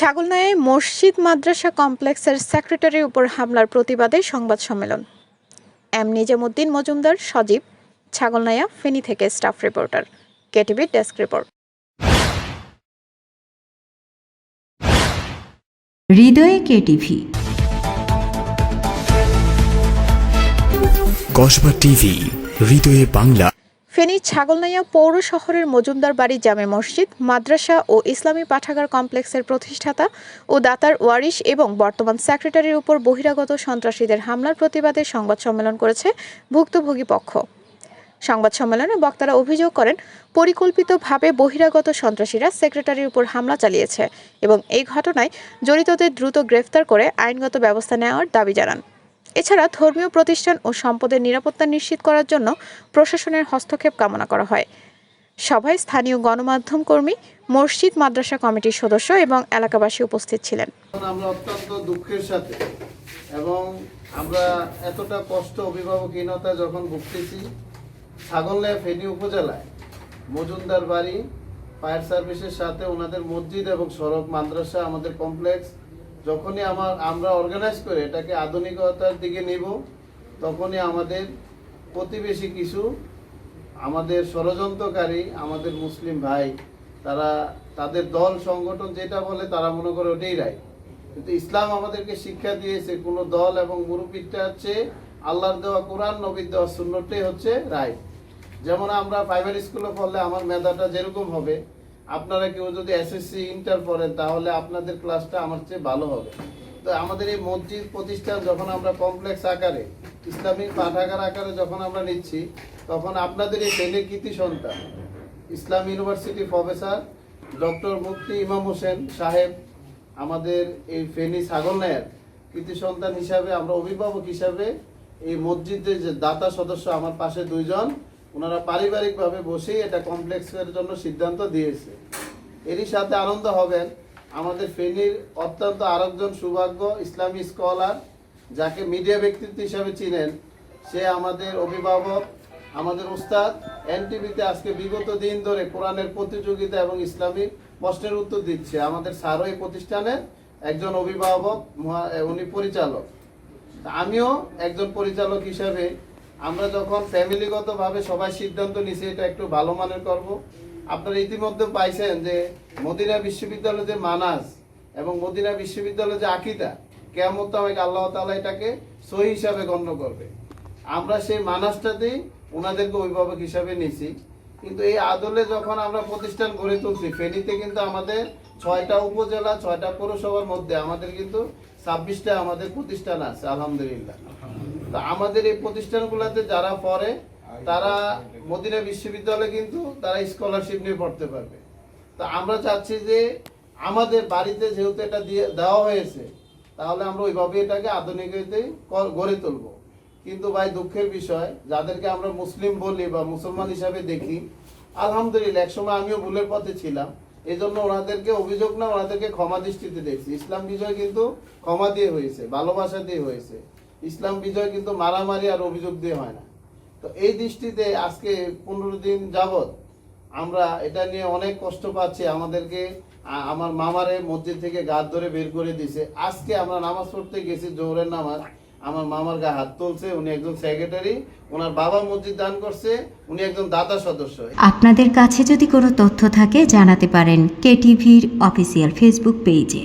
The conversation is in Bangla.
ছাগলনাইয়ে মসজিদ মাদ্রাসা কমপ্লেক্সের সেক্রেটারির উপর হামলার প্রতিবাদে সংবাদ সম্মেলন। এম নিজামুদ্দিন মজুমদার সজীব ছাগলনায়া ফেনী থেকে staff reporter KTV desk report. হৃদয়ে কেটিভি। কসবা টিভি হৃদয়ে বাংলা। ফেনী ছাগলনাইয়া পৌর শহরের মজুমদার বাড়ি জামে মসজিদ, মাদ্রাসা ও ইসলামী পাঠাগার কমপ্লেক্সের প্রতিষ্ঠাতা ও দাতার ওয়ারিশ এবং বর্তমান সেক্রেটারির উপর বহিরাগত সন্ত্রাসীদের হামলার প্রতিবাদে সংবাদ সম্মেলন করেছে ভুক্তভোগী পক্ষ। সংবাদ সম্মেলনে বক্তারা অভিযোগ করেন, পরিকল্পিতভাবে বহিরাগত সন্ত্রাসীরা সেক্রেটারির উপর হামলা চালিয়েছে এবং এই ঘটনায় জড়িতদের দ্রুত গ্রেফতার করে আইনগত ব্যবস্থা নেওয়ার দাবি জানান। এছাড়া ধর্মীয় প্রতিষ্ঠান ও সম্পদের নিরাপত্তা নিশ্চিত করার জন্য প্রশাসনের হস্তক্ষেপ কামনা করা হয়। সভায় স্থানীয় গণমাধ্যম কর্মী, মসজিদ, মাদ্রাসা কমিটির সদস্য এবং এলাকাবাসী উপস্থিত ছিলেন। আমরা অত্যন্ত দুঃখের সাথে এবং আমরা এতটা কষ্ট, অভিভাবকহীনতা যখন ভুগতেছি ছাগলনায় ফেনী উপজেলায় মজুমদার বাড়ি, ফায়ার সার্ভিসের সাথে ওনাদের মসজিদ এবং সড়ক, মাদ্রাসা, আমাদের কমপ্লেক্স যখনই আমার, আমরা অর্গানাইজ করে এটাকে আধুনিকতার দিকে নেব, তখনই আমাদের প্রতিবেশী কিছু, আমাদের ষড়যন্ত্রকারী, আমাদের মুসলিম ভাই, তারা, তাদের দল, সংগঠন যেটা বলে তারা মনে করে ওটাই রায়। কিন্তু ইসলাম আমাদেরকে শিক্ষা দিয়েছে, কোনো দল এবং মুরব্বীটা হচ্ছে আল্লাহর দেওয়া কোরআন, নবীর দেওয়া শূন্যটাই হচ্ছে রায়। যেমন আমরা প্রাইমারি স্কুলে পড়লে আমার মেধাটা যেরকম হবে আপনারা কেউ যদি এসএসসি ইন্টার পড়েন, তাহলে আপনাদের ক্লাসটা আমার চেয়ে ভালো হবে। তো আমাদের এই মসজিদ প্রতিষ্ঠান যখন আমরা কমপ্লেক্স আকারে ইসলামিক পাঠাগার আকারে যখন আমরা নিচ্ছি, তখন আপনাদের এই ছেলে কৃতি সন্তান, Islam university professor, doctor Mufti Imam Hossain Saheb, আমাদের এই ফেনী ছাগলনায়ের কৃতি সন্তান হিসাবে, আমরা অভিভাবক হিসাবে এই মসজিদের যে দাতা সদস্য আমার পাশে দুইজন ওনারা পারিবারিকভাবে বসেই এটা কমপ্লেক্সের জন্য সিদ্ধান্ত দিয়েছে। এরই সাথে আনন্দ হবেন আমাদের ফেনীর অত্যন্ত আরেকজন সৌভাগ্য ইসলামী স্কলার, যাকে মিডিয়া ব্যক্তিত্ব হিসাবে চিনেন। সে আমাদের অভিভাবক, আমাদের উস্তাদ। এনটিভিতে আজকে বিগত দিন ধরে কোরআনের প্রতিযোগিতা এবং ইসলামী প্রশ্নের উত্তর দিচ্ছে। আমাদের স্যারও এই প্রতিষ্ঠানের একজন অভিভাবক উনি পরিচালক। আমিও একজন পরিচালক হিসাবে আমরা যখন ফ্যামিলিগতভাবে সবাই সিদ্ধান্ত নিছি এটা একটু ভালো মানের করব। আপনারা ইতিমধ্যে পাইছেন যে মদিনা বিশ্ববিদ্যালয় যে মানাজ এবং মদিনা বিশ্ববিদ্যালয় যে আকিদা কেমন আল্লাহ তাআলা এটাকে সহি হিসাবে গণ্য করবে। আমরা সেই মানাজটাতেই ওনাদেরকে অভিভাবক হিসাবে নিছি কিন্তু এই আদলে যখন আমরা প্রতিষ্ঠান গড়ে তুলছি, ফেনীতে কিন্তু আমাদের ছয়টা উপজেলা, ছয়টা পৌরসভার মধ্যে আমাদের কিন্তু ছাব্বিশটা আমাদের প্রতিষ্ঠান আছে, আলহামদুলিল্লাহ। তো আমাদের এই প্রতিষ্ঠানগুলোতে যারা পড়ে, তারা মদিনা বিশ্ববিদ্যালয়ে কিন্তু তারা স্কলারশিপ নিয়ে পড়তে পারবে। তো আমরা চাচ্ছি যে আমাদের বাড়িতে যেহেতু এটা দিয়ে দেওয়া হয়েছে, তাহলে আমরা ওইভাবে এটাকে আধুনিকতে গড়ে তুলবো। কিন্তু ভাই, দুঃখের বিষয়, যাদেরকে আমরা মুসলিম বলি বা মুসলমান হিসাবে দেখি, আলহামদুলিল্লাহ, একসময় আমিও ভুলের পথে ছিলাম। এই জন্য ওনাদেরকে অভিযোগ না, ওনাদেরকে ক্ষমা দৃষ্টিতে দেখছি। ইসলাম বিষয় কিন্তু ক্ষমা দিয়ে হয়েছে, ভালোবাসা দিয়ে হয়েছে। ইসলাম বিজয় কিন্তু মারামারি আর অভিযোগ দিয়ে হয় না। তো এই দৃষ্টিতে আজকে পনেরো দিন যাবৎ আমরা এটা নিয়ে অনেক কষ্ট পাচ্ছি। আমাদেরকে আমার মামারে মসজিদ থেকে গাছ ধরে বের করে দিছে। আজকে আমরা নামাজ পড়তে গেছি, জোহরের নামাজ। আমার মামার গায়ে হাত তুলছে, উনি একজন সেক্রেটারি ওনার বাবা মসজিদ দান করছে, উনি একজন দাতা সদস্য। আপনাদের কাছে যদি কোনো তথ্য থাকে, জানাতে পারেন কেটিভির অফিসিয়াল ফেসবুক পেজে